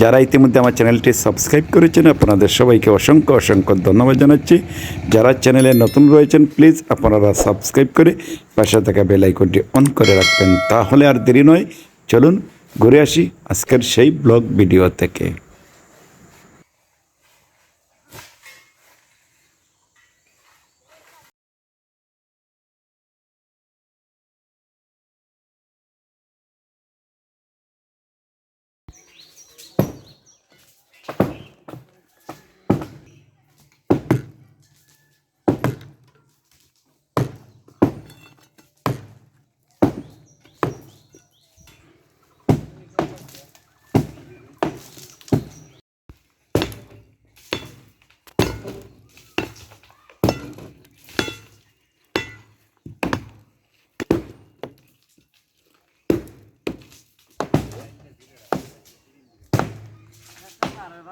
যারা ইতিমধ্যে আমার চ্যানেলটি সাবস্ক্রাইব করেছেন, আপনাদের সবাইকে অসংখ্য অসংখ্য ধন্যবাদ জানাচ্ছি। যারা চ্যানেলে নতুন রয়েছেন, প্লিজ আপনারা সাবস্ক্রাইব করে পাশে থাকা বেলাইকনটি অন করে রাখবেন। তাহলে আর দেরি নয়, চলুন ঘুরে আসি আজকের সেই ব্লগ ভিডিও থেকে।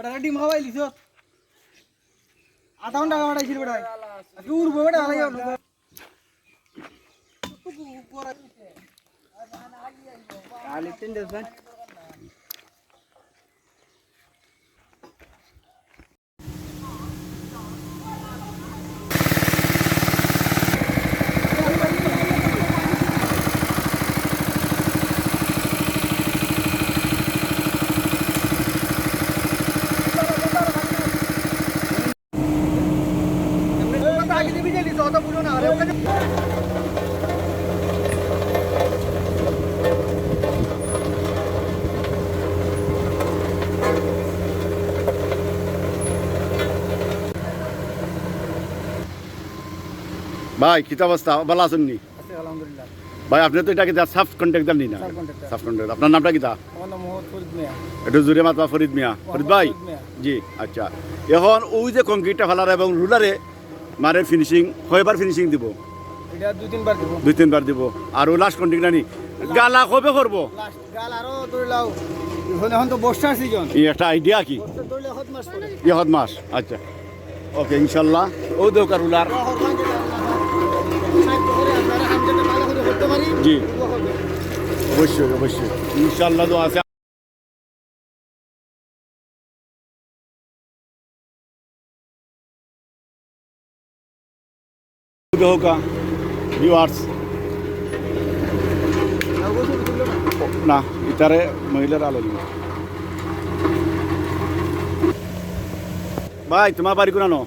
বেটা ডিম খাওয়াই লিছ আধা ঘণ্টা কাটাইছিল বেটা। আজকে উড়বো বেটা আলাই আলি তিন দেশ ভাই কিতা অবস্থা? ভালো আছেন নি? ভাই আপনি তো এটাকে সাব কন্ট্যাক্ট দেন না. সাব কন্ট্যাক্ট আপনার নামটা ফরিদ মিয়া। একটু জুড়ে মাতবা ফরিদ মিয়া। ফরিদ ভাই? জি আচ্ছা। এখন ওই যে কংক্রিটটা ফেলার এবং রুলারে মারে ফিনিশিং কয়বার ফিনিশিং দিব? দুই তিনবার দিব। আর ও লাস্ট কন্ট্রাক্ট নানি গালা কবে করব? গাল আরও ধরে লাও। এখন এখন তো বর্ষার সিজন এই একটা আইডিয়া কি? ইহত মাস আচ্ছা। ওকে ইনশাল্লাহ। ও দৌকার রুলার। জি। অবশ্যই অবশ্যই। ইনশাল্লাহ তো আছে। হোকা ভিউয়ার্স না ইতারে মহিলার আলো। ভাই তোমার বাড়ি কোনানো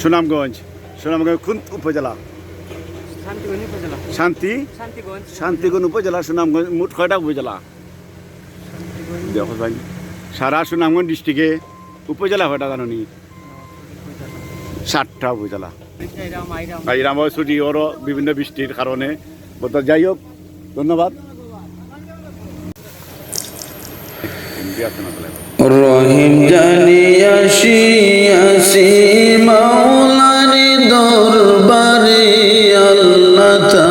সুনামগঞ্জ। সুনামগঞ্জ কোন উপজেলা। শান্তি? শান্তিগঞ্জ। উপজেলা সুনামগঞ্জ মোট কয়টা উপজেলা? দেখো ভাই সারা সুনামগঞ্জ ডিস্ট্রিক্টে উপজেলা কয়টা জানো নি? ষাটটা উপজেলা। এই রাময় ছুটি ওরও বিভিন্ন বৃষ্টির কারণে। যাই হোক ধন্যবাদ। রহিম জানি আসি আসি মাওলানি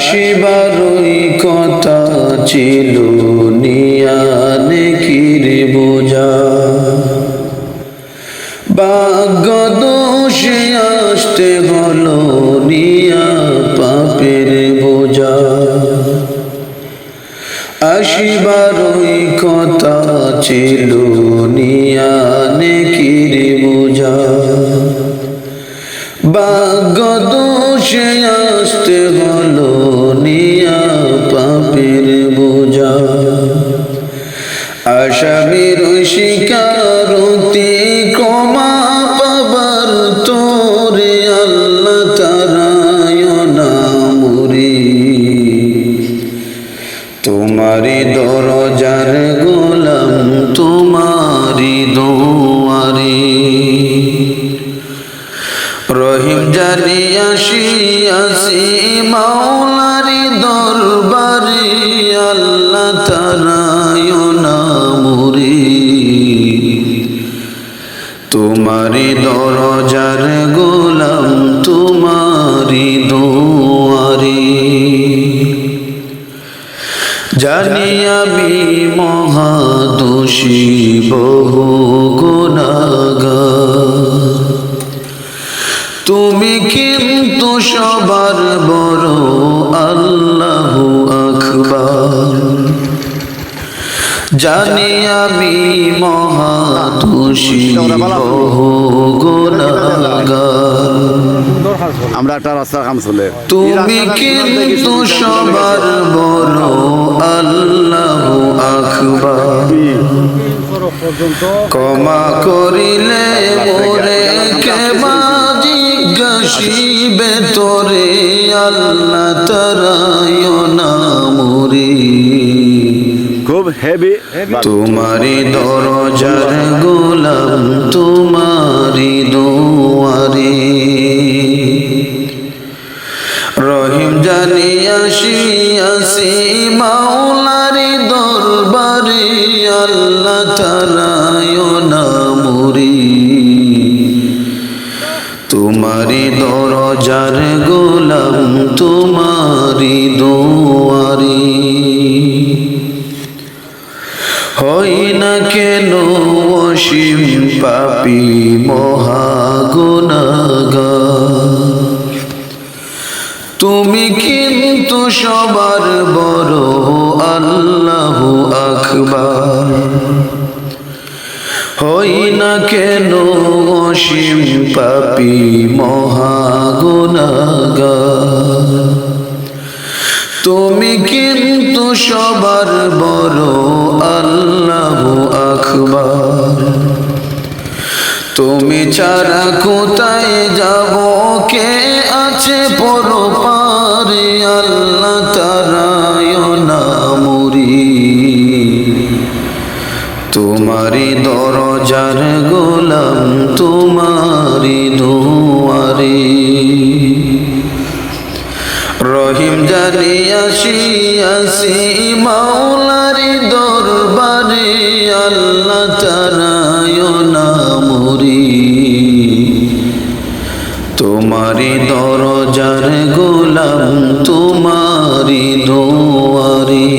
আসিবারই কথা ছিল নিয়ানে কিরে বোঝা। ভাগ্য দোষে আসতে হলো, নিয়া পাপের বোঝা। আসিবারই কথা ছিল নিয়ানে কিরে বোঝা। ভাগ্য দোষে আসামির শিকারতি কমা পাবার তোরে আল্লাহ তারায় নামুরি তোমারি দরজার গোলাম তোমারি দোয়ারি। রহিম জানি আসি আসি মাওলারি দরবারে আল্লাহ তারায় নামুরি তোমারি দরজার গোলাম, তোমারি দোয়ারি। জানি আমি মহাদোষী বহু গুণাগার। তুমি কিন্তু সবার বড় আল্লাহ আকবার। জানি আমি মহাদোষী বহু আমরা একটা রাস্তার কাম চলে। তুমি কিন্তু সবার বড় আল্লাহ আকবার। ক্ষমা করিলে মোরে কেমা জিজ্ঞাসিবে তোরে আল্লাহ তারায় তোমারি দরজার গোলাম, তোমারি দোয়ারি। রহিম জানি আসি আসি মাওলারি দরবারে, আল্লাহ তারায় নামুরি তোমারি দরজার গোলাম, তোমারি দোয়ারি হই না কেন অসীম পাপি মহাগুণাগা তুমি কিন্তু সবার বড় আল্লাহ আকবার। হই না কেন অসীম পাপি মহাগুণাগা তুমি কিন্তু সবার বড় আল্লাহ আকবার। তুমি ছাড়া কোথায় যাব? কে আছে পর পারে আল্লাহ তারায় নামুরি তোমারি দরজার গোলাম তোমারি দুয়ারি আসি মাওলারি দরবারে, আল্লাহ চারায় না নামুরি। তোমারি দরজার গোলাম তোমারি দোয়ারি।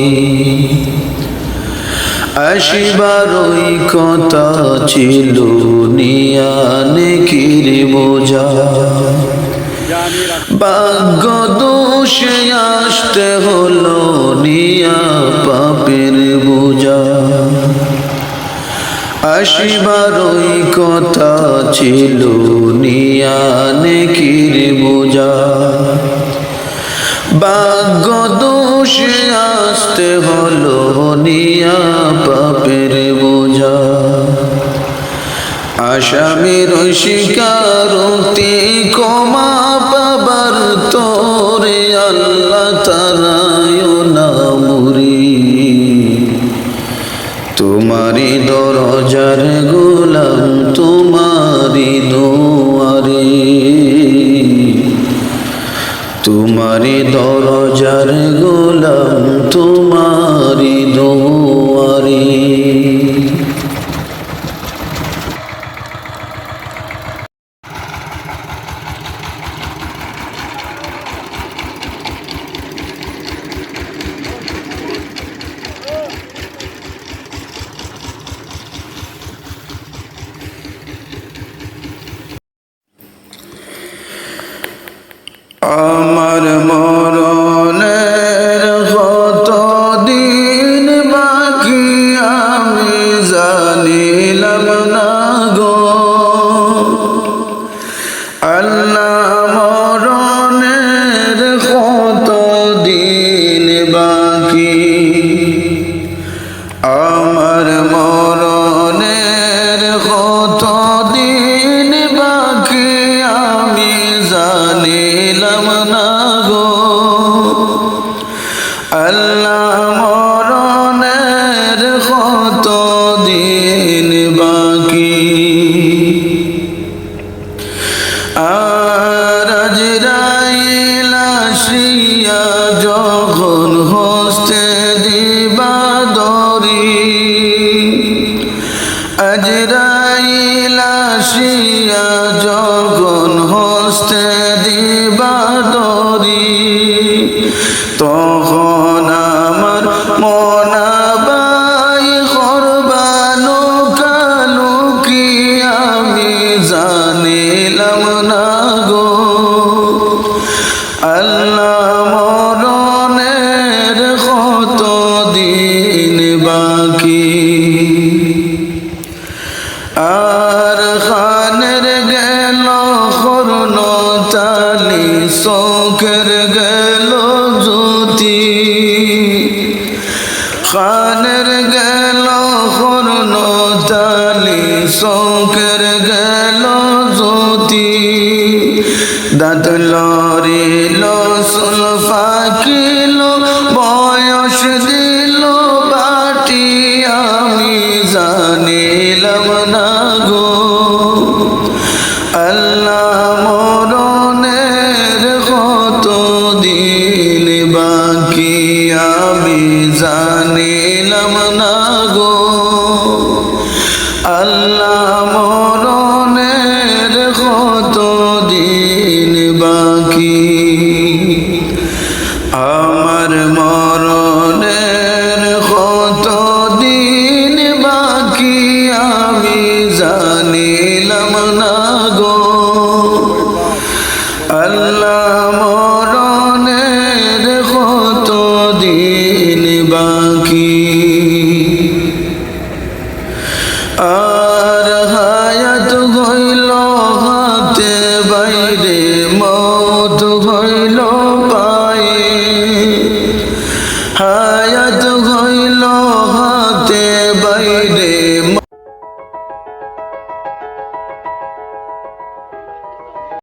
আসিবারই কথা ছিল নিয়ানে কিরে বোঝা। ভাগ্য দোষে আসতে হলো আসিবারই কথা ছিল নিয়ানে কির বোঝা। ভাগ্য দোষে আসতে হলো নিয়া পাপের বোঝা। আসামির শিকারতি কমা দরজার আজরাইল আসিয়া যখন হস্তে দিবা। দাদলো রিল সুলফা কিলো, বয়স দিল বাটি, আমি জানিলাম না গো। আল্লাহ মরণের কত দিন বাকি, আমি জানিলাম না গো। আল্লাহ মরণ